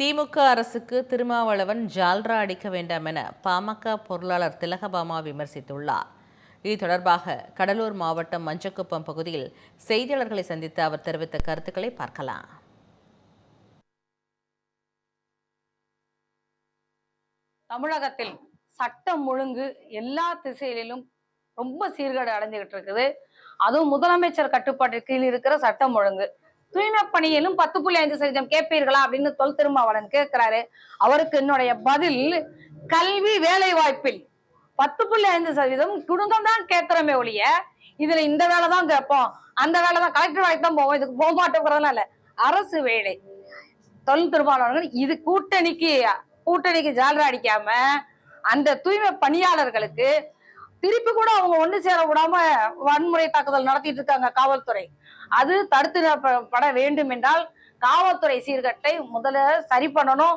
திமுக அரசுக்கு திருமாவளவன் ஜால்ரா அடிக்க வேண்டாம் என பாமக பொருளாளர் திலகபாமா விமர்சித்துள்ளார். இது தொடர்பாக கடலூர் மாவட்டம் மஞ்சக்குப்பம் பகுதியில் செய்தியாளர்களை சந்தித்து அவர் தெரிவித்த கருத்துக்களை பார்க்கலாம். தமிழகத்தில் சட்டம் ஒழுங்கு எல்லா திசையிலும் ரொம்ப சீர்கேடு அடைஞ்சுக்கிட்டு இருக்குது. அதுவும் முதலமைச்சர் கட்டுப்பாட்டு கீழ் இருக்கிற சட்டம் ஒழுங்கு. தூய்மை பணியிலும் பத்து புள்ளி ஐந்து சதவீதம் கேட்பீர்களா அப்படின்னு தொல் திருமாவளன் கேட்கிறாரு. அவருக்கு என்னுடைய பதில் கல்வி வேலை வாய்ப்பில் பத்து புள்ளி ஐந்து சதவீதம் குடும்பம் தான் கேட்கிறோமே ஒழிய இதுல இந்த வேலை தான் கேட்போம். அந்த வேலை தான் கலெக்டர் வேலைக்கு தான் போவோம். இதுக்கு போக மாட்டோங்கிறதுலாம் இல்ல. அரசு வேலை. தொல் திருமாவளவன் இது கூட்டணிக்கு கூட்டணிக்கு ஜாலரா அடிக்காம அந்த தூய்மை பணியாளர்களுக்கு திருப்பி கூட அவங்க ஒண்ணு சேர விடாம வன்முறை தாக்குதல் நடத்திட்டு இருக்காங்க காவல்துறை. அது தடுத்து பட வேண்டும் என்றால் காவல்துறை சீர்கட்டை முதல்ல சரி பண்ணணும்.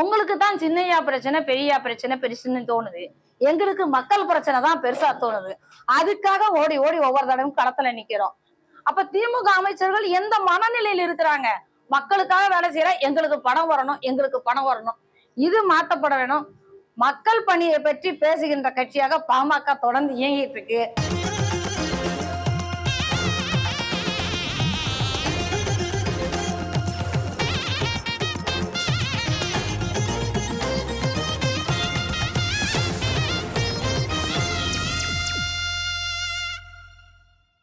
உங்களுக்கு தான் சின்னையா பிரச்சனை பெரியா பிரச்சனை பெருசுன்னு தோணுது. எங்களுக்கு மக்கள் பிரச்சனை தான் பெருசா தோணுது. அதுக்காக ஓடி ஓடி ஒவ்வொரு தடவையும் களத்துல நிக்கிறோம். அப்ப திமுக அமைச்சர்கள் எந்த மனநிலையில் இருக்கிறாங்க? மக்களுக்காக வேலை செய்யற எங்களுக்கு பணம் வரணும் எங்களுக்கு பணம் வரணும். இது மாற்றப்பட வேணும். மக்கள் பணியை பற்றி பேசுகின்ற கட்சியாக பாமக தொடர்ந்து இயங்கிட்டு இருக்கு.